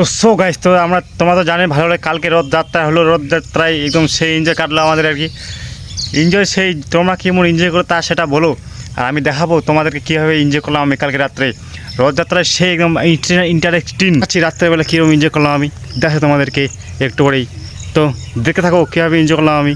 তো so guys তো আমরা, তোমরা তো জানে ভালো লাগে কালকে রথযাত্রা হলো, রথযাত্রায় একদম সেই এনজয় কাটলো আমাদের আর কি। এনজয় সেই, তোমরা কেমন এনজয় করো তা সেটা বলো। আর আমি দেখাবো তোমাদেরকে কীভাবে এনজয় করলাম আমি কালকে রাত্রে। রথযাত্রায় সেই একদম ইন্টারেস্টিং আছি রাত্রেবেলা কীরকম এনজয় করলাম আমি। দেখো তোমাদেরকে একটু করেই তো দেখে থাকো কীভাবে এনজয় করলাম আমি।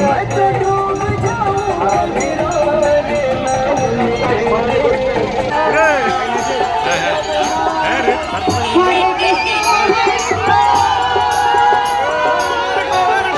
হরে